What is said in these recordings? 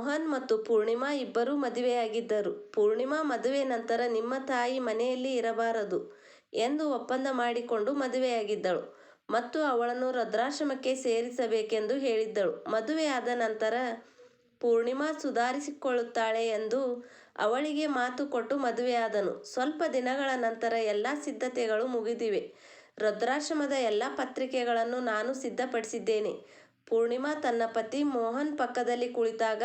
ಮೋಹನ್ ಮತ್ತು ಪೂರ್ಣಿಮಾ ಇಬ್ಬರೂ ಮದುವೆಯಾಗಿದ್ದರು. ಪೂರ್ಣಿಮಾ ಮದುವೆ ನಂತರ ನಿಮ್ಮ ತಾಯಿ ಮನೆಯಲ್ಲಿ ಇರಬಾರದು ಎಂದು ಒಪ್ಪಂದ ಮಾಡಿಕೊಂಡು ಮದುವೆಯಾಗಿದ್ದಳು ಮತ್ತು ಅವಳನ್ನು ವೃದ್ಧಾಶ್ರಮಕ್ಕೆ ಸೇರಿಸಬೇಕೆಂದು ಹೇಳಿದ್ದಳು. ಮದುವೆಯಾದ ನಂತರ ಪೂರ್ಣಿಮಾ ಸುಧಾರಿಸಿಕೊಳ್ಳುತ್ತಾಳೆ ಎಂದು ಅವಳಿಗೆ ಮಾತು ಕೊಟ್ಟು ಮದುವೆಯಾದನು. ಸ್ವಲ್ಪ ದಿನಗಳ ನಂತರ ಎಲ್ಲ ಸಿದ್ಧತೆಗಳು ಮುಗಿದಿವೆ. ವೃದ್ಧಾಶ್ರಮದ ಎಲ್ಲ ಪತ್ರಿಕೆಗಳನ್ನು ನಾನು ಸಿದ್ಧಪಡಿಸಿದ್ದೇನೆ. ಪೂರ್ಣಿಮಾ ತನ್ನ ಪತಿ ಮೋಹನ್ ಪಕ್ಕದಲ್ಲಿ ಕುಳಿತಾಗ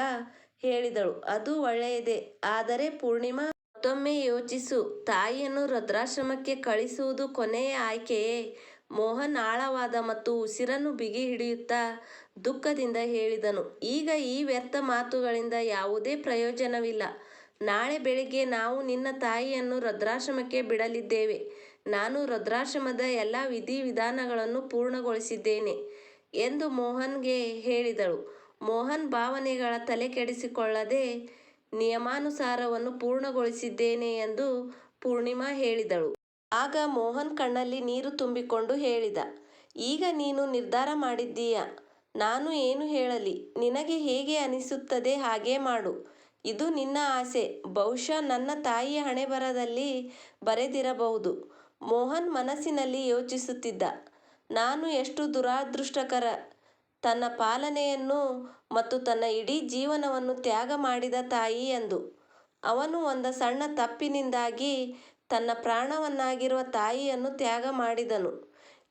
ಹೇಳಿದಳು. ಅದು ಒಳ್ಳೆಯದೇ. ಆದರೆ ಪೂರ್ಣಿಮಾ, ಮತ್ತೊಮ್ಮೆ ಯೋಚಿಸು. ತಾಯಿಯನ್ನು ವೃದ್ಧಾಶ್ರಮಕ್ಕೆ ಕಳಿಸುವುದು ಕೊನೆಯ ಆಯ್ಕೆಯೇ? ಮೋಹನ್ ಆಳವಾದ ಮತ್ತು ಉಸಿರನ್ನು ಬಿಗಿ ಹಿಡಿಯುತ್ತಾ ದುಃಖದಿಂದ ಹೇಳಿದನು. ಈಗ ಈ ವ್ಯರ್ಥ ಮಾತುಗಳಿಂದ ಯಾವುದೇ ಪ್ರಯೋಜನವಿಲ್ಲ. ನಾಳೆ ಬೆಳಿಗ್ಗೆ ನಾವು ನಿನ್ನ ತಾಯಿಯನ್ನು ವೃದ್ಧಾಶ್ರಮಕ್ಕೆ ಬಿಡಲಿದ್ದೇವೆ. ನಾನು ವೃದ್ಧಾಶ್ರಮದ ಎಲ್ಲ ವಿಧಿ-ವಿಧಾನಗಳನ್ನು ಪೂರ್ಣಗೊಳಿಸಿದ್ದೇನೆ ಎಂದು ಮೋಹನ್ಗೆ ಹೇಳಿದಳು. ಮೋಹನ್ ಭಾವನೆಗಳ ತಲೆ ಕೆಡಿಸಿಕೊಳ್ಳದೆ ನಿಯಮಾನುಸಾರವನ್ನು ಪೂರ್ಣಗೊಳಿಸಿದ್ದೇನೆ ಎಂದು ಪೂರ್ಣಿಮಾ ಹೇಳಿದಳು. ಆಗ ಮೋಹನ್ ಕಣ್ಣಲ್ಲಿ ನೀರು ತುಂಬಿಕೊಂಡು ಹೇಳಿದ, ಈಗ ನೀನು ನಿರ್ಧಾರ ಮಾಡಿದ್ದೀಯ. ನಾನು ಏನು ಹೇಳಲಿ. ನಿನಗೆ ಹೇಗೆ ಅನಿಸುತ್ತದೆ ಹಾಗೇ ಮಾಡು. ಇದು ನಿನ್ನ ಆಸೆ. ಬಹುಶಃ ನನ್ನ ತಾಯಿಯ ಹಣೆಬರದಲ್ಲಿ ಬರೆದಿರಬಹುದು. ಮೋಹನ್ ಮನಸ್ಸಿನಲ್ಲಿ ಯೋಚಿಸುತ್ತಿದ್ದ, ನಾನು ಎಷ್ಟು ದುರಾದೃಷ್ಟಕರ, ತನ್ನ ಪಾಲನೆಯನ್ನು ಮತ್ತು ತನ್ನ ಇಡೀ ಜೀವನವನ್ನು ತ್ಯಾಗ ಮಾಡಿದ ತಾಯಿ ಎಂದು. ಅವನು ಒಂದು ಸಣ್ಣ ತಪ್ಪಿನಿಂದಾಗಿ ತನ್ನ ಪ್ರಾಣವನ್ನಾಗಿರುವ ತಾಯಿಯನ್ನು ತ್ಯಾಗ ಮಾಡಿದನು.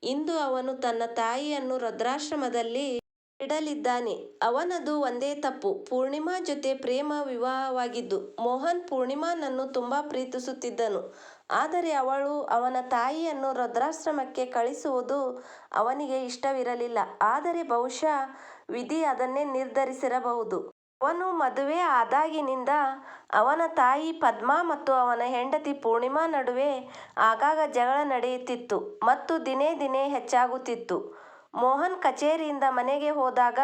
ಇಂದು ಅವನು ತನ್ನ ತಾಯಿಯನ್ನು ವೃದ್ಧಾಶ್ರಮದಲ್ಲಿ ಇಡಲಿದ್ದಾನೆ ಅವನದು ಒಂದೇ ತಪ್ಪು. ಪೂರ್ಣಿಮಾ ಜೊತೆ ಪ್ರೇಮ ವಿವಾಹವಾಗಿದ್ದು. ಮೋಹನ್ ಪೂರ್ಣಿಮಾನನ್ನು ತುಂಬಾ ಪ್ರೀತಿಸುತ್ತಿದ್ದನು. ಆದರೆ ಅವಳು ಅವನ ತಾಯಿಯನ್ನು ರುದ್ರಾಶ್ರಮಕ್ಕೆ ಕಳಿಸುವುದು ಅವನಿಗೆ ಇಷ್ಟವಿರಲಿಲ್ಲ. ಆದರೆ ಬಹುಶಃ ವಿಧಿ ಅದನ್ನೇ ನಿರ್ಧರಿಸಿರಬಹುದು. ಅವನು ಮದುವೆ ಆದಾಗಿನಿಂದ ಅವನ ತಾಯಿ ಪದ್ಮಾ ಮತ್ತು ಅವನ ಹೆಂಡತಿ ಪೂರ್ಣಿಮಾ ನಡುವೆ ಆಗಾಗ ಜಗಳ ನಡೆಯುತ್ತಿತ್ತು ಮತ್ತು ದಿನೇ ದಿನೇ ಹೆಚ್ಚಾಗುತ್ತಿತ್ತು. ಮೋಹನ್ ಕಚೇರಿಯಿಂದ ಮನೆಗೆ ಹೋದಾಗ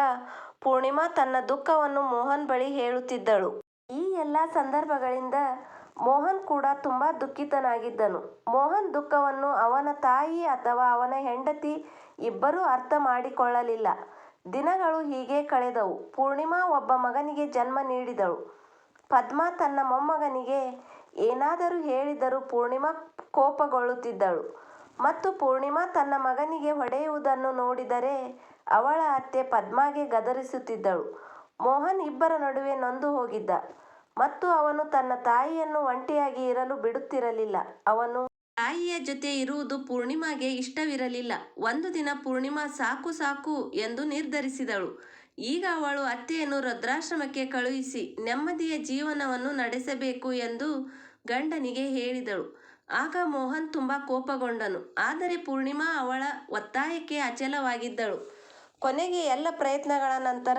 ಪೂರ್ಣಿಮಾ ತನ್ನ ದುಃಖವನ್ನು ಮೋಹನ್ ಬಳಿ ಹೇಳುತ್ತಿದ್ದಳು. ಈ ಎಲ್ಲಾ ಸಂದರ್ಭಗಳಿಂದ ಮೋಹನ್ ಕೂಡ ತುಂಬಾ ದುಃಖಿತನಾಗಿದ್ದನು. ಮೋಹನ್ ದುಃಖವನ್ನು ಅವನ ತಾಯಿ ಅಥವಾ ಅವನ ಹೆಂಡತಿ ಇಬ್ಬರೂ ಅರ್ಥ ಮಾಡಿಕೊಳ್ಳಲಿಲ್ಲ. ದಿನಗಳು ಹೀಗೆ ಕಳೆದವು. ಪೂರ್ಣಿಮಾ ಒಬ್ಬ ಮಗನಿಗೆ ಜನ್ಮ ನೀಡಿದಳು. ಪದ್ಮಾ ತನ್ನ ಮೊಮ್ಮಗನಿಗೆ ಏನಾದರೂ ಹೇಳಿದರೂ ಪೂರ್ಣಿಮಾ ಕೋಪಗೊಳ್ಳುತ್ತಿದ್ದಳು ಮತ್ತು ಪೂರ್ಣಿಮಾ ತನ್ನ ಮಗನಿಗೆ ಹೊಡೆಯುವುದನ್ನು ನೋಡಿದರೆ ಅವಳ ಅತ್ತೆ ಪದ್ಮಾಗೆ ಗದರಿಸುತ್ತಿದ್ದಳು. ಮೋಹನ್ ಇಬ್ಬರ ನಡುವೆ ನೊಂದುಹೋಗಿದ್ದ ಮತ್ತು ಅವನು ತನ್ನ ತಾಯಿಯನ್ನು ಒಂಟಿಯಾಗಿ ಇರಲು ಬಿಡುತ್ತಿರಲಿಲ್ಲ. ಅವನು ತಾಯಿಯ ಜೊತೆ ಇರುವುದು ಪೂರ್ಣಿಮಾಗೆ ಇಷ್ಟವಿರಲಿಲ್ಲ. ಒಂದು ದಿನ ಪೂರ್ಣಿಮಾ ಸಾಕು ಸಾಕು ಎಂದು ನಿರ್ಧರಿಸಿದಳು. ಈಗ ಅವಳು ಅತ್ತೆಯನ್ನು ರುದ್ರಾಶ್ರಮಕ್ಕೆ ಕಳುಹಿಸಿ ನೆಮ್ಮದಿಯ ಜೀವನವನ್ನು ನಡೆಸಬೇಕು ಎಂದು ಗಂಡನಿಗೆ ಹೇಳಿದಳು. ಆಗ ಮೋಹನ್ ತುಂಬಾ ಕೋಪಗೊಂಡನು. ಆದರೆ ಪೂರ್ಣಿಮಾ ಅವಳ ಒತ್ತಾಯಕ್ಕೆ ಅಚಲವಾಗಿದ್ದಳು. ಕೊನೆಗೆ ಎಲ್ಲ ಪ್ರಯತ್ನಗಳ ನಂತರ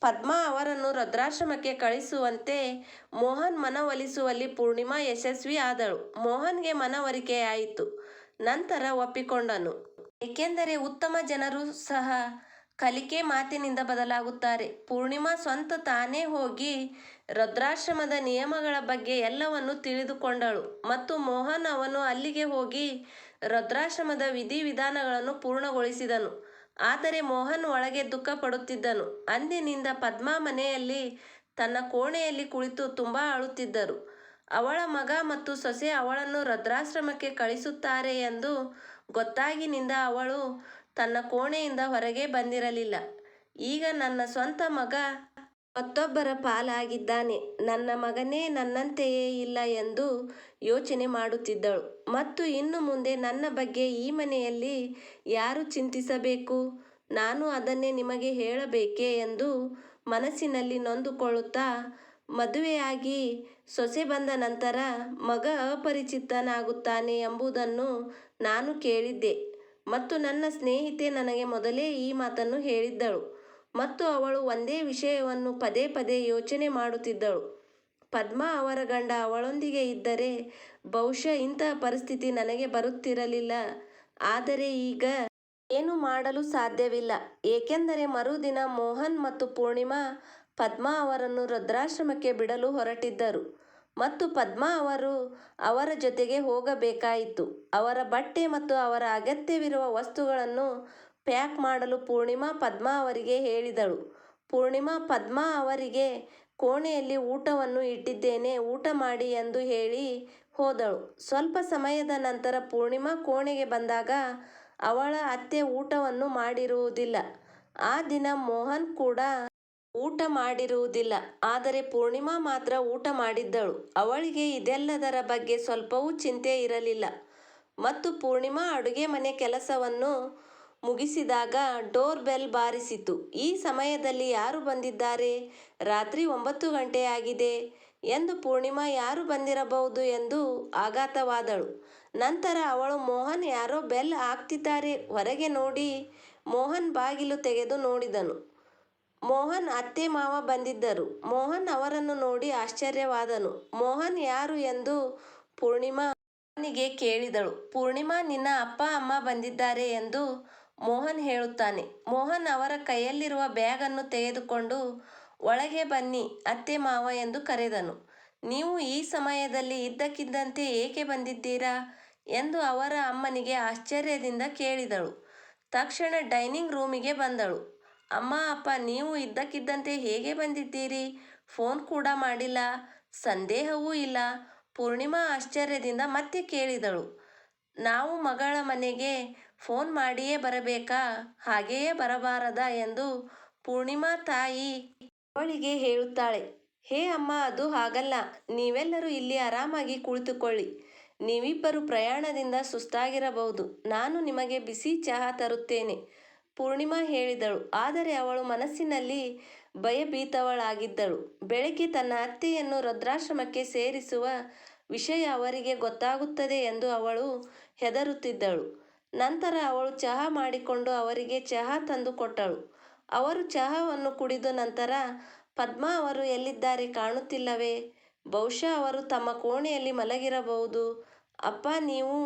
ಪದ್ಮಾ ಅವರನ್ನು ವೃದ್ಧಾಶ್ರಮಕ್ಕೆ ಕಳಿಸುವಂತೆ ಮೋಹನ್ ಮನವೊಲಿಸುವಲ್ಲಿ ಪೂರ್ಣಿಮಾ ಯಶಸ್ವಿ ಆದಳು. ಮೋಹನ್ಗೆ ಮನವರಿಕೆಯಾಯಿತು. ನಂತರ ಒಪ್ಪಿಕೊಂಡನು. ಏಕೆಂದರೆ ಉತ್ತಮ ಜನರು ಸಹ ಕಲಿಕೆ ಮಾತಿನಿಂದ ಬದಲಾಗುತ್ತಾರೆ. ಪೂರ್ಣಿಮಾ ಸ್ವಂತ ತಾನೇ ಹೋಗಿ ರುದ್ರಾಶ್ರಮದ ನಿಯಮಗಳ ಬಗ್ಗೆ ಎಲ್ಲವನ್ನು ತಿಳಿದುಕೊಂಡಳು ಮತ್ತು ಮೋಹನ್ ಅವನು ಅಲ್ಲಿಗೆ ಹೋಗಿ ರುದ್ರಾಶ್ರಮದ ವಿಧಿ-ವಿಧಾನಗಳನ್ನು ಪೂರ್ಣಗೊಳಿಸಿದನು. ಆದರೆ ಮೋಹನ್ ಒಳಗೆ ದುಃಖ ಪಡುತ್ತಿದ್ದನು ಅಂದಿನಿಂದ ಪದ್ಮಾ ಮನೆಯಲ್ಲಿ ತನ್ನ ಕೋಣೆಯಲ್ಲಿ ಕುಳಿತು ತುಂಬ ಅಳುತ್ತಿದ್ದರು. ಅವಳ ಮಗ ಮತ್ತು ಸೊಸೆ ಅವಳನ್ನು ರದ್ರಾಶ್ರಮಕ್ಕೆ ಕಳಿಸುತ್ತಾರೆ ಎಂದು ಗೊತ್ತಾಗಿನಿಂದ ಅವಳು ತನ್ನ ಕೋಣೆಯಿಂದ ಹೊರಗೆ ಬಂದಿರಲಿಲ್ಲ. ಈಗ ನನ್ನ ಸ್ವಂತ ಮಗ ಮತ್ತೊಬ್ಬರ ಪಾಲಾಗಿದ್ದಾನೆ. ನನ್ನ ಮಗನೇ ನನ್ನಂತೆಯೇ ಇಲ್ಲ ಎಂದು ಯೋಚನೆ ಮಾಡುತ್ತಿದ್ದಳು ಮತ್ತು ಇನ್ನು ಮುಂದೆ ನನ್ನ ಬಗ್ಗೆ ಈ ಮನೆಯಲ್ಲಿ ಯಾರು ಚಿಂತಿಸಬೇಕು. ನಾನು ಅದನ್ನೇ ನಿಮಗೆ ಹೇಳಬೇಕೇ ಎಂದು ಮನಸ್ಸಿನಲ್ಲಿ ನೊಂದುಕೊಳ್ಳುತ್ತಾ, ಮದುವೆಯಾಗಿ ಸೊಸೆ ಬಂದ ನಂತರ ಮಗ ಅಪರಿಚಿತನಾಗುತ್ತಾನೆ ಎಂಬುದನ್ನು ನಾನು ಕೇಳಿದ್ದೆ ಮತ್ತು ನನ್ನ ಸ್ನೇಹಿತೆ ನನಗೆ ಮೊದಲೇ ಈ ಮಾತನ್ನು ಹೇಳಿದ್ದಳು ಮತ್ತು ಅವಳು ಒಂದೇ ವಿಷಯವನ್ನು ಪದೇ ಪದೇ ಯೋಚನೆ ಮಾಡುತ್ತಿದ್ದಳು. ಪದ್ಮ ಅವರ ಗಂಡ ಅವಳೊಂದಿಗೆ ಇದ್ದರೆ ಬಹುಶಃ ಇಂತಹ ಪರಿಸ್ಥಿತಿ ನನಗೆ ಬರುತ್ತಿರಲಿಲ್ಲ. ಆದರೆ ಈಗ ಏನು ಮಾಡಲು ಸಾಧ್ಯವಿಲ್ಲ. ಏಕೆಂದರೆ ಮರುದಿನ ಮೋಹನ್ ಮತ್ತು ಪೂರ್ಣಿಮಾ ಪದ್ಮಾ ಅವರನ್ನು ವೃದ್ಧಾಶ್ರಮಕ್ಕೆ ಬಿಡಲು ಹೊರಟಿದ್ದರು ಮತ್ತು ಪದ್ಮಾ ಅವರು ಅವರ ಜೊತೆಗೆ ಹೋಗಬೇಕಾಯಿತು. ಅವರ ಬಟ್ಟೆ ಮತ್ತು ಅವರ ಅಗತ್ಯವಿರುವ ವಸ್ತುಗಳನ್ನು ಪ್ಯಾಕ್ ಮಾಡಲು ಪೂರ್ಣಿಮಾ ಪದ್ಮಾ ಅವರಿಗೆ ಹೇಳಿದಳು. ಪೂರ್ಣಿಮಾ ಪದ್ಮಾ ಅವರಿಗೆ ಕೋಣೆಯಲ್ಲಿ ಊಟವನ್ನು ಇಟ್ಟಿದ್ದೇನೆ, ಊಟ ಮಾಡಿ ಎಂದು ಹೇಳಿ ಹೋದಳು. ಸ್ವಲ್ಪ ಸಮಯದ ನಂತರ ಪೂರ್ಣಿಮಾ ಕೋಣೆಗೆ ಬಂದಾಗ ಅವಳ ಅತ್ತೆ ಊಟವನ್ನು ಮಾಡಿರುವುದಿಲ್ಲ. ಆ ದಿನ ಮೋಹನ್ ಕೂಡ ಊಟ ಮಾಡಿರುವುದಿಲ್ಲ, ಆದರೆ ಪೂರ್ಣಿಮಾ ಮಾತ್ರ ಊಟ ಮಾಡಿದ್ದಳು. ಅವಳಿಗೆ ಇದೆಲ್ಲದರ ಬಗ್ಗೆ ಸ್ವಲ್ಪವೂ ಚಿಂತೆ ಇರಲಿಲ್ಲ. ಮತ್ತು ಪೂರ್ಣಿಮಾ ಅಡುಗೆ ಮನೆ ಕೆಲಸವನ್ನು ಮುಗಿಸಿದಾಗ ಡೋರ್ ಬೆಲ್ ಬಾರಿಸಿತು. ಈ ಸಮಯದಲ್ಲಿ ಯಾರು ಬಂದಿದ್ದಾರೆ? ರಾತ್ರಿ ಒಂಬತ್ತು ಗಂಟೆಯಾಗಿದೆ ಎಂದು ಪೂರ್ಣಿಮಾ ಯಾರು ಬಂದಿರಬಹುದು ಎಂದು ಆಘಾತವಾದಳು. ನಂತರ ಅವಳು, ಮೋಹನ್ ಯಾರೋ ಬೆಲ್ ಹಾಕ್ತಿದ್ದಾರೆ. ಹೊರಗೆ ನೋಡಿ. ಮೋಹನ್ ಬಾಗಿಲು ತೆಗೆದು ನೋಡಿದನು. ಮೋಹನ್ ಅತ್ತೆ ಮಾವ ಬಂದಿದ್ದರು. ಮೋಹನ್ ಅವರನ್ನು ನೋಡಿ ಆಶ್ಚರ್ಯವಾದನು. ಮೋಹನ್ ಯಾರು? ಎಂದು ಪೂರ್ಣಿಮಾ ಕೇಳಿದಳು. ಪೂರ್ಣಿಮಾ, ನಿನ್ನ ಅಪ್ಪ, ಅಮ್ಮ ಬಂದಿದ್ದಾರೆ ಎಂದು ಮೋಹನ್ ಹೇಳುತ್ತಾನೆ. ಮೋಹನ್ ಅವರ ಕೈಯಲ್ಲಿರುವ ಬ್ಯಾಗ್ ಅನ್ನು ತೆಗೆದುಕೊಂಡು, ಒಳಗೆ ಬನ್ನಿ, ಅತ್ತೆ ಮಾವ ಎಂದು ಕರೆದನು. ನೀವು ಈ ಸಮಯದಲ್ಲಿ ಇದ್ದಕ್ಕಿದ್ದಂತೆ ಏಕೆ ಬಂದಿದ್ದೀರಾ? ಎಂದು ಅವರ ಅಮ್ಮನಿಗೆ ಆಶ್ಚರ್ಯದಿಂದ ಕೇಳಿದಳು. ತಕ್ಷಣ ಡೈನಿಂಗ್ ರೂಮಿಗೆ ಬಂದಳು. ಅಮ್ಮ, ಅಪ್ಪ, ನೀವು ಇದ್ದಕ್ಕಿದ್ದಂತೆ ಹೇಗೆ ಬಂದಿದ್ದೀರಿ? ಫೋನ್ ಕೂಡ ಮಾಡಿಲ್ಲ, ಸಂದೇಹವೂ ಇಲ್ಲ. ಪೂರ್ಣಿಮಾ ಆಶ್ಚರ್ಯದಿಂದ ಮತ್ತೆ ಕೇಳಿದಳು. ನಾವು ಮಗಳ ಮನೆಗೆ ಫೋನ್ ಮಾಡಿಯೇ ಬರಬೇಕಾ? ಹಾಗೆಯೇ ಬರಬಾರದಾ ಎಂದು ಪೂರ್ಣಿಮಾ ತಾಯಿ ಅವಳಿಗೆ ಹೇಳುತ್ತಾಳೆ. ಹೇ ಅಮ್ಮ, ಅದು ಹಾಗಲ್ಲ. ನೀವೆಲ್ಲರೂ ಇಲ್ಲಿ ಆರಾಮಾಗಿ ಕುಳಿತುಕೊಳ್ಳಿ. ನೀವಿಬ್ಬರು ಪ್ರಯಾಣದಿಂದ ಸುಸ್ತಾಗಿರಬಹುದು. ನಾನು ನಿಮಗೆ ಬಿಸಿ ಚಹಾ ತರುತ್ತೇನೆ, ಪೂರ್ಣಿಮಾ ಹೇಳಿದಳು. ಆದರೆ ಅವಳು ಮನಸ್ಸಿನಲ್ಲಿ ಭಯಭೀತವಳಾಗಿದ್ದಳು ಬೆಳಗ್ಗೆ ತನ್ನ ಅತ್ತೆಯನ್ನು ವೃದ್ಧಾಶ್ರಮಕ್ಕೆ ಸೇರಿಸುವ ವಿಷಯ ಅವರಿಗೆ ಗೊತ್ತಾಗುತ್ತದೆ ಎಂದು ಅವಳು ಹೆದರುತ್ತಿದ್ದಳು. ನಂತರ ಅವಳು ಚಹಾ ಮಾಡಿಕೊಂಡು ಅವರಿಗೆ ಚಹಾ ತಂದು ಕೊಟ್ಟಳು ಅವರು ಚಹಾವನ್ನು ಕುಡಿದ ನಂತರ, ಪದ್ಮಾ ಅವರು ಎಲ್ಲಿದ್ದಾರೆ ಕಾಣುತ್ತಿಲ್ಲವೇ? ಬಹುಶಃ ಅವರು ತಮ್ಮ ಕೋಣೆಯಲ್ಲಿ ಮಲಗಿರಬಹುದು. ಅಪ್ಪ, ನೀವು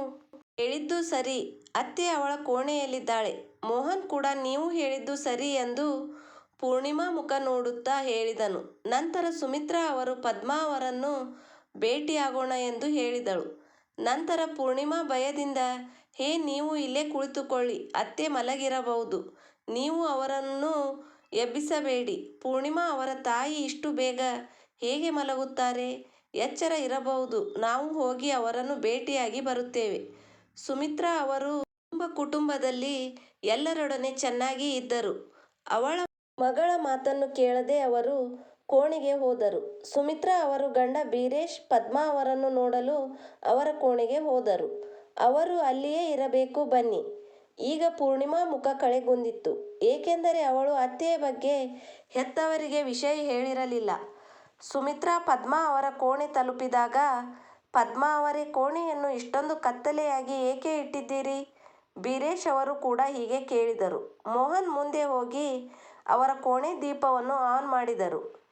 ಹೇಳಿದ್ದು ಸರಿ. ಅತ್ತೆ ಅವಳ ಕೋಣೆಯಲ್ಲಿದ್ದಾಳೆ. ಮೋಹನ್ ಕೂಡ ನೀವು ಹೇಳಿದ್ದು ಸರಿ ಎಂದು ಪೂರ್ಣಿಮಾ ಮುಖ ನೋಡುತ್ತಾ ಹೇಳಿದನು. ನಂತರ ಸುಮಿತ್ರಾ ಅವರು ಪದ್ಮಾ ಅವರನ್ನು ಭೇಟಿಯಾಗೋಣ ಎಂದು ಹೇಳಿದಳು. ನಂತರ ಪೂರ್ಣಿಮಾ ಭಯದಿಂದ, ಹೇ, ನೀವು ಇಲ್ಲೇ ಕುಳಿತುಕೊಳ್ಳಿ, ಅತ್ತೆ ಮಲಗಿರಬಹುದು. ನೀವು ಅವರನ್ನು ಎಬ್ಬಿಸಬೇಡಿ. ಪೂರ್ಣಿಮಾ ಅವರ ತಾಯಿ ಇಷ್ಟು ಬೇಗ ಹೇಗೆ ಮಲಗುತ್ತಾರೆ? ಎಚ್ಚರ ಇರಬಹುದು. ನಾವು ಹೋಗಿ ಅವರನ್ನು ಭೇಟಿಯಾಗಿ ಬರುತ್ತೇವೆ. ಸುಮಿತ್ರಾ ಅವರು ತುಂಬ ಕುಟುಂಬದಲ್ಲಿ ಎಲ್ಲರೊಡನೆ ಚೆನ್ನಾಗಿ ಇದ್ದರು. ಅವಳ ಮಗಳ ಮಾತನ್ನು ಕೇಳದೆ ಅವರು ಕೋಣೆಗೆ ಹೋದರು. ಸುಮಿತ್ರಾ ಅವರು ಗಂಡ ಬೀರೇಶ್ ಪದ್ಮಾ ಅವರನ್ನು ನೋಡಲು ಅವರ ಕೋಣೆಗೆ ಹೋದರು. ಅವರು ಅಲ್ಲಿಯೇ ಇರಬೇಕು ಬನ್ನಿ. ಈಗ ಪೂರ್ಣಿಮಾ ಮುಖ ಕಳೆಗುಂದಿತ್ತು ಏಕೆಂದರೆ ಅವಳು ಅತ್ತೆಯ ಬಗ್ಗೆ ಹೆತ್ತವರಿಗೆ ವಿಷಯ ಹೇಳಿರಲಿಲ್ಲ. ಸುಮಿತ್ರಾ ಪದ್ಮಾ ಅವರ ಕೋಣೆ ತಲುಪಿದಾಗ, ಪದ್ಮಾ ಅವರೇ, ಕೋಣೆಯನ್ನು ಇಷ್ಟೊಂದು ಕತ್ತಲೆಯಾಗಿ ಏಕೆ ಇಟ್ಟಿದ್ದೀರಿ? ಬೀರೇಶ್ ಅವರು ಕೂಡ ಹೀಗೆ ಕೇಳಿದರು. ಮೋಹನ್ ಮುಂದೆ ಹೋಗಿ ಅವರ ಕೋಣೆ ದೀಪವನ್ನು ಆನ್ ಮಾಡಿದರು.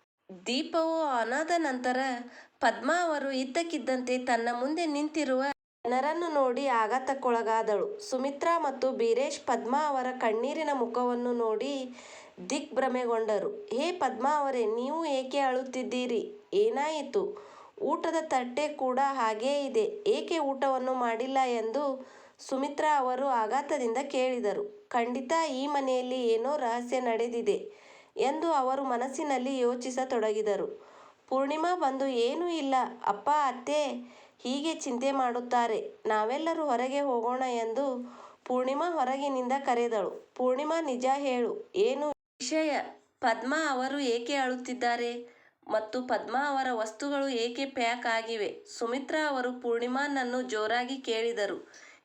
ದೀಪವು ಅನಾದ ನಂತರ ಪದ್ಮಾ ಅವರು ಇದ್ದಕ್ಕಿದ್ದಂತೆ ತನ್ನ ಮುಂದೆ ನಿಂತಿರುವ ಜನರನ್ನು ನೋಡಿ ಆಘಾತಕ್ಕೊಳಗಾದಳು. ಸುಮಿತ್ರಾ ಮತ್ತು ಬೀರೇಶ್ ಪದ್ಮಾ ಅವರ ಕಣ್ಣೀರಿನ ಮುಖವನ್ನು ನೋಡಿ ದಿಗ್ಭ್ರಮೆಗೊಂಡರು. ಹೇ ಪದ್ಮಾ ಅವರೇ, ನೀವು ಏಕೆ ಅಳುತ್ತಿದ್ದೀರಿ? ಏನಾಯಿತು? ಊಟದ ತಟ್ಟೆ ಕೂಡ ಹಾಗೇ ಇದೆ. ಏಕೆ ಊಟವನ್ನು ಮಾಡಿಲ್ಲ? ಎಂದು ಸುಮಿತ್ರಾ ಅವರು ಆಘಾತದಿಂದ ಕೇಳಿದರು. ಖಂಡಿತ ಈ ಮನೆಯಲ್ಲಿ ಏನೋ ರಹಸ್ಯ ನಡೆದಿದೆ. ಎಂದು ಅವರು ಮನಸ್ಸಿನಲ್ಲಿ ಯೋಚಿಸತೊಡಗಿದರು. ಪೂರ್ಣಿಮಾ ಬಂದು, ಏನೂ ಇಲ್ಲ. ಅಪ್ಪ, ಅತ್ತೆ ಹೀಗೆ ಚಿಂತೆ ಮಾಡುತ್ತಾರೆ. ನಾವೆಲ್ಲರೂ ಹೊರಗೆ ಹೋಗೋಣ ಎಂದು ಪೂರ್ಣಿಮಾ ಹೊರಗಿನಿಂದ ಕರೆದಳು. ಪೂರ್ಣಿಮಾ, ನಿಜ ಹೇಳು. ಏನು ವಿಷಯ? ಪದ್ಮಾ ಅವರು ಏಕೆ ಅಳುತ್ತಿದ್ದಾರೆ? ಮತ್ತು ಪದ್ಮಾ ಅವರ ವಸ್ತುಗಳು ಏಕೆ ಪ್ಯಾಕ್ ಆಗಿವೆ? ಸುಮಿತ್ರಾ ಅವರು ಪೂರ್ಣಿಮಾನನ್ನು ಜೋರಾಗಿ ಕೇಳಿದರು.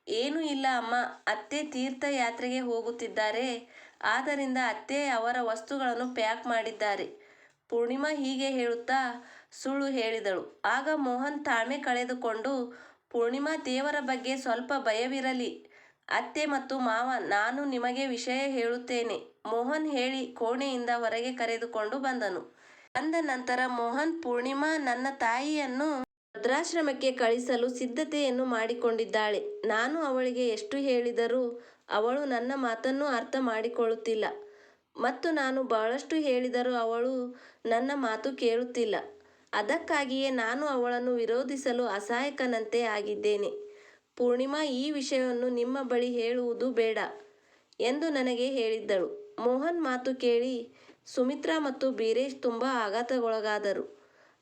ಏನೂ ಇಲ್ಲ, ಅಮ್ಮ. ಅತ್ತೆ ತೀರ್ಥಯಾತ್ರೆಗೆ ಹೋಗುತ್ತಿದ್ದಾರೆ. ಆದ್ದರಿಂದ ಅತ್ತೆ ಅವರ ವಸ್ತುಗಳನ್ನು ಪ್ಯಾಕ್ ಮಾಡಿದ್ದಾರೆ. ಪೂರ್ಣಿಮಾ ಹೀಗೆ ಹೇಳುತ್ತಾ ಸುಳ್ಳು ಹೇಳಿದಳು. ಆಗ ಮೋಹನ್ ತಾಳ್ಮೆ ಕಳೆದುಕೊಂಡು, ಪೂರ್ಣಿಮಾ ದೇವರ ಬಗ್ಗೆ ಸ್ವಲ್ಪ ಭಯವಿರಲಿ. ಅತ್ತೆ ಮತ್ತು ಮಾವ, ನಾನು ನಿಮಗೆ ವಿಷಯ ಹೇಳುತ್ತೇನೆ. ಮೋಹನ್ ಹೇಳಿ ಕೋಣೆಯಿಂದ ಹೊರಗೆ ಕರೆದುಕೊಂಡು ಬಂದನು. ಬಂದ ನಂತರ ಮೋಹನ್, ಪೂರ್ಣಿಮಾ ನನ್ನ ತಾಯಿಯನ್ನು ವೃದ್ಧಾಶ್ರಮಕ್ಕೆ ಕಳಿಸಲು ಸಿದ್ಧತೆಯನ್ನು ಮಾಡಿಕೊಂಡಿದ್ದಾಳೆ. ನಾನು ಅವಳಿಗೆ ಎಷ್ಟು ಹೇಳಿದರೂ ಅವಳು ನನ್ನ ಮಾತನ್ನು ಅರ್ಥ ಮಾಡಿಕೊಳ್ಳುತ್ತಿಲ್ಲ. ಮತ್ತು ನಾನು ಬಹಳಷ್ಟು ಹೇಳಿದರೂ ಅವಳು ನನ್ನ ಮಾತು ಕೇಳುತ್ತಿಲ್ಲ. ಅದಕ್ಕಾಗಿಯೇ ನಾನು ಅವಳನ್ನು ವಿರೋಧಿಸಲು ಅಸಹಾಯಕನಂತೆ ಆಗಿದ್ದೇನೆ. ಪೂರ್ಣಿಮಾ ಈ ವಿಷಯವನ್ನು ನಿಮ್ಮ ಬಳಿ ಹೇಳುವುದು ಬೇಡ ಎಂದು ನನಗೆ ಹೇಳಿದ್ದಳು. ಮೋಹನ್ ಮಾತು ಕೇಳಿ ಸುಮಿತ್ರಾ ಮತ್ತು ಬೀರೇಶ್ ತುಂಬ ಆಘಾತಗೊಳಗಾದರು.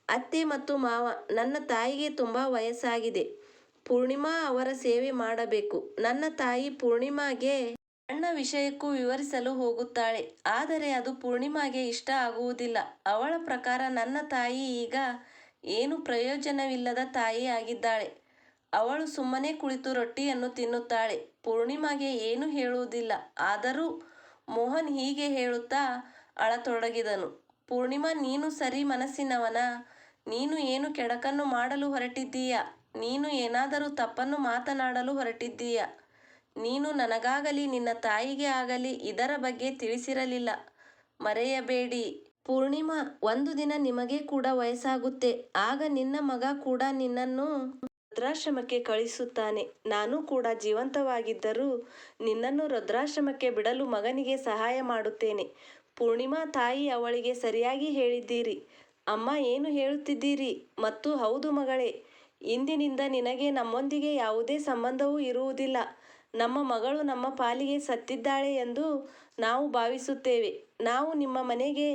ಅತ್ತೆ ಮತ್ತು ಮಾವ, ನನ್ನ ತಾಯಿಗೆ ತುಂಬ ವಯಸ್ಸಾಗಿದೆ. ಪೂರ್ಣಿಮಾ ಅವರ ಸೇವೆ ಮಾಡಬೇಕು. ನನ್ನ ತಾಯಿ ಪೂರ್ಣಿಮಾಗೆ ಅಣ್ಣ ವಿಷಯಕ್ಕೂ ವಿವರಿಸಲು ಹೋಗುತ್ತಾಳೆ. ಆದರೆ ಅದು ಪೂರ್ಣಿಮಾಗೆ ಇಷ್ಟ ಆಗುವುದಿಲ್ಲ. ಅವಳ ಪ್ರಕಾರ ನನ್ನ ತಾಯಿ ಈಗ ಏನು ಪ್ರಯೋಜನವಿಲ್ಲದ ತಾಯಿ ಆಗಿದ್ದಾಳೆ. ಅವಳು ಸುಮ್ಮನೆ ಕುಳಿತು ರೊಟ್ಟಿಯನ್ನು ತಿನ್ನುತ್ತಾಳೆ. ಪೂರ್ಣಿಮಾಗೆ ಏನು ಹೇಳುವುದಿಲ್ಲ. ಆದರೂ ಮೋಹನ್ ಹೀಗೆ ಹೇಳುತ್ತಾ ಅಳತೊಡಗಿದನು. ಪೂರ್ಣಿಮಾ, ನೀನು ಸರಿ ಮನಸ್ಸಿನವನ ನೀನು ಏನು ಕೆಡಕನ್ನು ಮಾಡಲು ಹೊರಟಿದ್ದೀಯಾ? ನೀನು ಏನಾದರೂ ತಪ್ಪನ್ನು ಮಾತನಾಡಲು ಹೊರಟಿದ್ದೀಯ ನೀನು ನನಗಾಗಲಿ ನಿನ್ನ ತಾಯಿಗೆ ಆಗಲಿ ಇದರ ಬಗ್ಗೆ ತಿಳಿಸಿರಲಿಲ್ಲ. ಮರೆಯಬೇಡಿ. ಪೂರ್ಣಿಮಾ, ಒಂದು ದಿನ ನಿಮಗೆ ಕೂಡ ವಯಸ್ಸಾಗುತ್ತೆ. ಆಗ ನಿನ್ನ ಮಗ ಕೂಡ ನಿನ್ನನ್ನು ರುದ್ರಾಶ್ರಮಕ್ಕೆ ಕಳಿಸುತ್ತಾನೆ ನಾನು ಕೂಡ ಜೀವಂತವಾಗಿದ್ದರೂ ನಿನ್ನನ್ನು ರುದ್ರಾಶ್ರಮಕ್ಕೆ ಬಿಡಲು ಮಗನಿಗೆ ಸಹಾಯ ಮಾಡುತ್ತೇನೆ. ಪೂರ್ಣಿಮಾ ತಾಯಿ ಅವಳಿಗೆ ಸರಿಯಾಗಿ ಹೇಳಿದ್ದೀರಿ. ಅಮ್ಮ ಏನು ಹೇಳುತ್ತಿದ್ದೀರಿ? ಮತ್ತು ಹೌದು ಮಗಳೇ, ಇಂದಿನಿಂದ ನಿನಗೆ ನಮ್ಮೊಂದಿಗೆ ಯಾವುದೇ ಸಂಬಂಧವೂ ಇರುವುದಿಲ್ಲ. ನಮ್ಮ ಮಗಳು ನಮ್ಮ ಪಾಲಿಗೆ ಸತ್ತಿದ್ದಾಳೆ ಎಂದು ನಾವು ಭಾವಿಸುತ್ತೇವೆ. ನಾವು ನಿಮ್ಮ ಮನೆಗೆ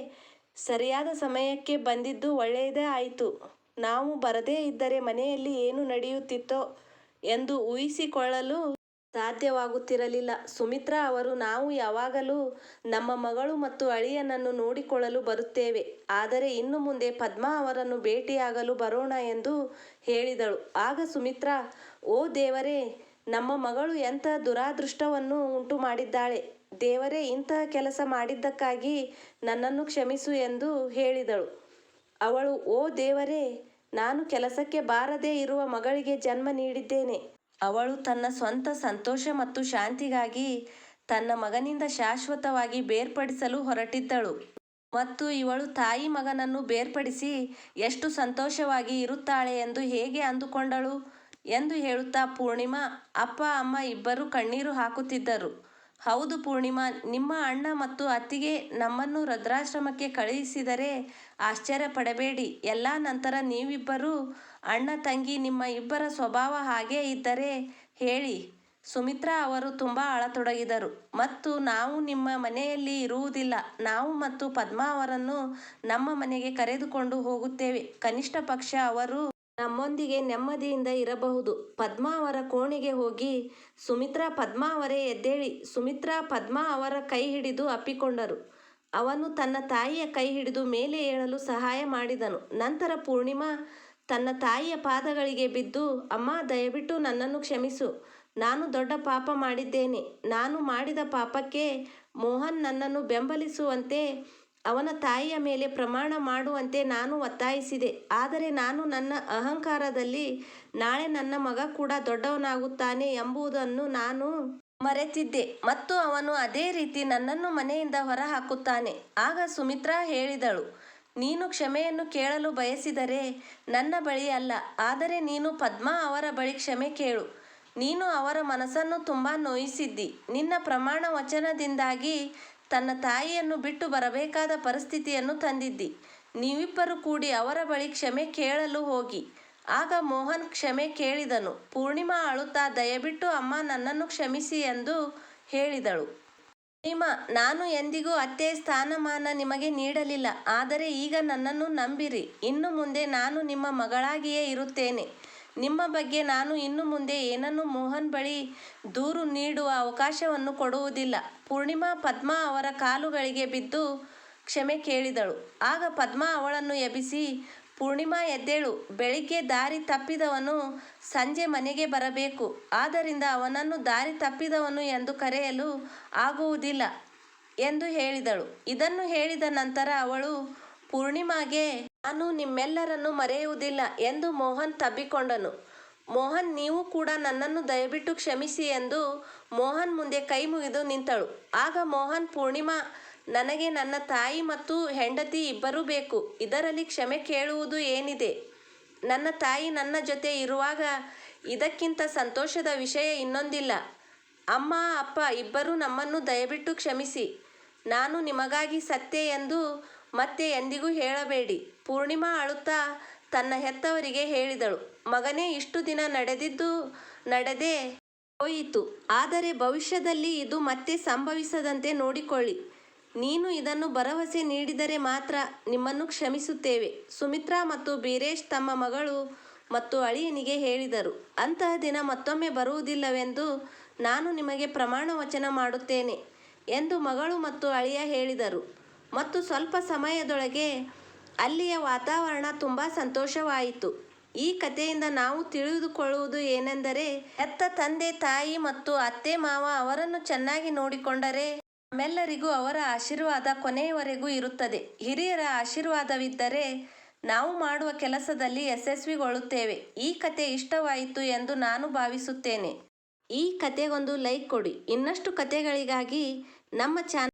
ಸರಿಯಾದ ಸಮಯಕ್ಕೆ ಬಂದಿದ್ದು ಒಳ್ಳೆಯದೇ ಆಯಿತು. ನಾವು ಬರದೇ ಇದ್ದರೆ ಮನೆಯಲ್ಲಿ ಏನು ನಡೆಯುತ್ತಿತ್ತೋ ಎಂದು ಊಹಿಸಿಕೊಳ್ಳಲೂ ಸಾಧ್ಯವಾಗುತ್ತಿರಲಿಲ್ಲ. ಸುಮಿತ್ರಾ ಅವರು ನಾವು ಯಾವಾಗಲೂ ನಮ್ಮ ಮಗಳು ಮತ್ತು ಅಳಿಯನನ್ನು ನೋಡಿಕೊಳ್ಳಲು ಬರುತ್ತೇವೆ. ಆದರೆ ಇನ್ನು ಮುಂದೆ ಪದ್ಮಾ ಅವರನ್ನು ಭೇಟಿಯಾಗಲು ಬರೋಣ ಎಂದು ಹೇಳಿದಳು. ಆಗ ಸುಮಿತ್ರಾ, ಓ ದೇವರೇ, ನಮ್ಮ ಮಗಳು ಎಂಥ ದುರಾದೃಷ್ಟವನ್ನು ಉಂಟು ಮಾಡಿದ್ದಾಳೆ ದೇವರೇ, ಇಂತಹ ಕೆಲಸ ಮಾಡಿದ್ದಕ್ಕಾಗಿ ನನ್ನನ್ನು ಕ್ಷಮಿಸು ಎಂದು ಹೇಳಿದಳು. ಅವಳು, ಓ ದೇವರೇ, ನಾನು ಕೆಲಸಕ್ಕೆ ಬಾರದೇ ಇರುವ ಮಗಳಿಗೆ ಜನ್ಮ ನೀಡಿದ್ದೇನೆ. ಅವಳು ತನ್ನ ಸ್ವಂತ ಸಂತೋಷ ಮತ್ತು ಶಾಂತಿಗಾಗಿ ತನ್ನ ಮಗನಿಂದ ಶಾಶ್ವತವಾಗಿ ಬೇರ್ಪಡಿಸಲು ಹೊರಟಿದ್ದಳು. ಮತ್ತು ಇವಳು ತಾಯಿ ಮಗನನ್ನು ಬೇರ್ಪಡಿಸಿ ಎಷ್ಟು ಸಂತೋಷವಾಗಿ ಇರುತ್ತಾಳೆ ಎಂದು ಹೇಗೆ ಅಂದುಕೊಂಡಳು ಎಂದು ಹೇಳುತ್ತಾ ಪೂರ್ಣಿಮಾ, ಅಪ್ಪ ಅಮ್ಮ ಇಬ್ಬರೂ ಕಣ್ಣೀರು ಹಾಕುತ್ತಿದ್ದರು. ಹೌದು ಪೂರ್ಣಿಮಾ, ನಿಮ್ಮ ಅಣ್ಣ ಮತ್ತು ಅತ್ತಿಗೆ ನಮ್ಮನ್ನು ವೃದ್ಧಾಶ್ರಮಕ್ಕೆ ಕಳುಹಿಸಿದರೆ ಆಶ್ಚರ್ಯ ಪಡಬೇಡಿ ಎಲ್ಲ ನಂತರ ನೀವಿಬ್ಬರೂ ಅಣ್ಣ ತಂಗಿ ನಿಮ್ಮ ಇಬ್ಬರ ಸ್ವಭಾವ ಹಾಗೇ ಇದ್ದರೆ ಹೇಳಿ. ಸುಮಿತ್ರಾ ಅವರು ತುಂಬ ಅಳತೊಡಗಿದರು. ಮತ್ತು ನಾವು ನಿಮ್ಮ ಮನೆಯಲ್ಲಿ ಇರುವುದಿಲ್ಲ. ನಾವು ಮತ್ತು ಪದ್ಮಾ ಅವರನ್ನು ನಮ್ಮ ಮನೆಗೆ ಕರೆದುಕೊಂಡು ಹೋಗುತ್ತೇವೆ. ಕನಿಷ್ಠ ಪಕ್ಷ ಅವರು ನಮ್ಮೊಂದಿಗೆ ನೆಮ್ಮದಿಯಿಂದ ಇರಬಹುದು. ಪದ್ಮಾ ಅವರ ಕೋಣೆಗೆ ಹೋಗಿ ಸುಮಿತ್ರಾ ಪದ್ಮಾ ಅವರೇ ಎದ್ದೇಳಿ. ಸುಮಿತ್ರಾ ಪದ್ಮಾ ಅವರ ಕೈ ಹಿಡಿದು ಅಪ್ಪಿಕೊಂಡರು. ಅವನು ತನ್ನ ತಾಯಿಯ ಕೈ ಹಿಡಿದು ಮೇಲೆ ಏಳಲು ಸಹಾಯ ಮಾಡಿದನು. ನಂತರ ಪೂರ್ಣಿಮಾ ತನ್ನ ತಾಯಿಯ ಪಾದಗಳಿಗೆ ಬಿದ್ದು, ಅಮ್ಮ ದಯವಿಟ್ಟು ನನ್ನನ್ನು ಕ್ಷಮಿಸು. ನಾನು ದೊಡ್ಡ ಪಾಪ ಮಾಡಿದ್ದೇನೆ. ನಾನು ಮಾಡಿದ ಪಾಪಕ್ಕೆ ಮೋಹನ್ ನನ್ನನ್ನು ಬೆಂಬಲಿಸುವಂತೆ ಅವನ ತಾಯಿಯ ಮೇಲೆ ಪ್ರಮಾಣ ಮಾಡುವಂತೆ ನಾನು ಒತ್ತಾಯಿಸಿದೆ. ಆದರೆ ನಾನು ನನ್ನ ಅಹಂಕಾರದಲ್ಲಿ ನಾಳೆ ನನ್ನ ಮಗ ಕೂಡ ದೊಡ್ಡವನಾಗುತ್ತಾನೆ ಎಂಬುದನ್ನು ನಾನು ಮರೆತಿದ್ದೆ ಮತ್ತು ಅವನು ಅದೇ ರೀತಿ ನನ್ನನ್ನು ಮನೆಯಿಂದ ಹೊರಹಾಕುತ್ತಾನೆ. ಆಗ ಸುಮಿತ್ರಾ ಹೇಳಿದಳು, ನೀನು ಕ್ಷಮೆಯನ್ನು ಕೇಳಲು ಬಯಸಿದರೆ ನನ್ನ ಬಳಿ ಅಲ್ಲ, ಆದರೆ ನೀನು ಪದ್ಮಾ ಅವರ ಬಳಿ ಕ್ಷಮೆ ಕೇಳು. ನೀನು ಅವರ ಮನಸ್ಸನ್ನು ತುಂಬಾ ನೋಯಿಸಿದ್ದಿ ನಿನ್ನ ಪ್ರಮಾಣ ವಚನದಿಂದಾಗಿ ತನ್ನ ತಾಯಿಯನ್ನು ಬಿಟ್ಟು ಬರಬೇಕಾದ ಪರಿಸ್ಥಿತಿಯನ್ನು ತಂದಿದ್ದಿ ನೀವಿಬ್ಬರು ಕೂಡಿ ಅವರ ಬಳಿ ಕ್ಷಮೆ ಕೇಳಲು ಹೋಗಿ. ಆಗ ಮೋಹನ್ ಕ್ಷಮೆ ಕೇಳಿದನು. ಪೂರ್ಣಿಮಾ ಅಳುತ್ತಾ, ದಯವಿಟ್ಟು ಅಮ್ಮ ನನ್ನನ್ನು ಕ್ಷಮಿಸಿ ಎಂದು ಹೇಳಿದಳು. ಪೂರ್ಣಿಮಾ, ನಾನು ಎಂದಿಗೂ ಅತ್ತೆಯ ಸ್ಥಾನಮಾನ ನಿಮಗೆ ನೀಡಲಿಲ್ಲ. ಆದರೆ ಈಗ ನನ್ನನ್ನು ನಂಬಿರಿ. ಇನ್ನು ಮುಂದೆ ನಾನು ನಿಮ್ಮ ಮಗಳಾಗಿಯೇ ಇರುತ್ತೇನೆ. ನಿಮ್ಮ ಬಗ್ಗೆ ನಾನು ಇನ್ನು ಮುಂದೆ ಏನನ್ನೂ ಮೋಹನ್ ಬಳಿ ದೂರು ನೀಡುವ ಅವಕಾಶವನ್ನು ಕೊಡುವುದಿಲ್ಲ. ಪೂರ್ಣಿಮಾ ಪದ್ಮಾ ಅವರ ಕಾಲುಗಳಿಗೆ ಬಿದ್ದು ಕ್ಷಮೆ ಕೇಳಿದಳು. ಆಗ ಪದ್ಮಾ ಅವಳನ್ನು ಎಬ್ಬಿಸಿ, ಪೂರ್ಣಿಮಾ ಎದ್ದೇಳು. ಬೆಳಿಗ್ಗೆ ದಾರಿ ತಪ್ಪಿದವನು ಸಂಜೆ ಮನೆಗೆ ಬರಬೇಕು. ಆದ್ದರಿಂದ ಅವನನ್ನು ದಾರಿ ತಪ್ಪಿದವನು ಎಂದು ಕರೆಯಲು ಆಗುವುದಿಲ್ಲ ಎಂದು ಹೇಳಿದಳು. ಇದನ್ನು ಹೇಳಿದ ನಂತರ ಅವಳು ಪೂರ್ಣಿಮಾಗೆ, ನಾನು ನಿಮ್ಮೆಲ್ಲರನ್ನು ಮರೆಯುವುದಿಲ್ಲ ಎಂದು ಮೋಹನ್ ತಬ್ಬಿಕೊಂಡನು. ಮೋಹನ್, ನೀವು ಕೂಡ ನನ್ನನ್ನು ದಯವಿಟ್ಟು ಕ್ಷಮಿಸಿ ಎಂದು ಮೋಹನ್ ಮುಂದೆ ಕೈಮುಗಿದು ನಿಂತಳು. ಆಗ ಮೋಹನ್, ಪೂರ್ಣಿಮಾ, ನನಗೆ ನನ್ನ ತಾಯಿ ಮತ್ತು ಹೆಂಡತಿ ಇಬ್ಬರೂ ಬೇಕು. ಇದರಲ್ಲಿ ಕ್ಷಮೆ ಕೇಳುವುದು ಏನಿದೆ. ನನ್ನ ತಾಯಿ ನನ್ನ ಜೊತೆ ಇರುವಾಗ ಇದಕ್ಕಿಂತ ಸಂತೋಷದ ವಿಷಯ ಇನ್ನೊಂದಿಲ್ಲ. ಅಮ್ಮ, ಅಪ್ಪ ಇಬ್ಬರೂ ನಮ್ಮನ್ನು ದಯವಿಟ್ಟು ಕ್ಷಮಿಸಿ. ನಾನು ನಿಮಗಾಗಿ ಸತ್ತೆ ಎಂದು ಮತ್ತೆ ಎಂದಿಗೂ ಹೇಳಬೇಡಿ. ಪೂರ್ಣಿಮಾ ಅಳುತ್ತಾ ತನ್ನ ಹೆತ್ತವರಿಗೆ ಹೇಳಿದಳು, ಮಗನೇ, ಇಷ್ಟು ದಿನ ನಡೆದಿದ್ದು ನಡೆದೇ ಹೋಯಿತು. ಆದರೆ ಭವಿಷ್ಯದಲ್ಲಿ ಇದು ಮತ್ತೆ ಸಂಭವಿಸದಂತೆ ನೋಡಿಕೊಳ್ಳಿ. ನೀನು ಇದನ್ನು ಭರವಸೆ ನೀಡಿದರೆ ಮಾತ್ರ ನಿಮ್ಮನ್ನು ಕ್ಷಮಿಸುತ್ತೇವೆ ಸುಮಿತ್ರಾ ಮತ್ತು ಬೀರೇಶ್ ತಮ್ಮ ಮಗಳು ಮತ್ತು ಅಳಿಯನಿಗೆ ಹೇಳಿದರು ಅಂತಹ ದಿನ ಮತ್ತೊಮ್ಮೆ ಬರುವುದಿಲ್ಲವೆಂದು ನಾನು ನಿಮಗೆ ಪ್ರಮಾಣ ವಚನ ಮಾಡುತ್ತೇನೆ ಎಂದು ಮಗಳು ಮತ್ತು ಅಳಿಯ ಹೇಳಿದರು ಮತ್ತು ಸ್ವಲ್ಪ ಸಮಯದೊಳಗೆ ಅಲ್ಲಿಯ ವಾತಾವರಣ ತುಂಬ ಸಂತೋಷವಾಯಿತು. ಈ ಕಥೆಯಿಂದ ನಾವು ತಿಳಿದುಕೊಳ್ಳುವುದು ಏನೆಂದರೆ, ಹೆತ್ತ ತಂದೆ, ತಾಯಿ ಮತ್ತು ಅತ್ತೆ, ಮಾವ ಅವರನ್ನು ಚೆನ್ನಾಗಿ ನೋಡಿಕೊಂಡರೆ ನಮ್ಮೆಲ್ಲರಿಗೂ ಅವರ ಆಶೀರ್ವಾದ ಕೊನೆಯವರೆಗೂ ಇರುತ್ತದೆ. ಹಿರಿಯರ ಆಶೀರ್ವಾದವಿದ್ದರೆ ನಾವು ಮಾಡುವ ಕೆಲಸದಲ್ಲಿ ಯಶಸ್ವಿಗೊಳ್ಳುತ್ತೇವೆ. ಈ ಕತೆ ಇಷ್ಟವಾಯಿತು ಎಂದು ನಾನು ಭಾವಿಸುತ್ತೇನೆ. ಈ ಕತೆಗೊಂದು ಲೈಕ್ ಕೊಡಿ. ಇನ್ನಷ್ಟು ಕತೆಗಳಿಗಾಗಿ ನಮ್ಮ ಚಾನಲ್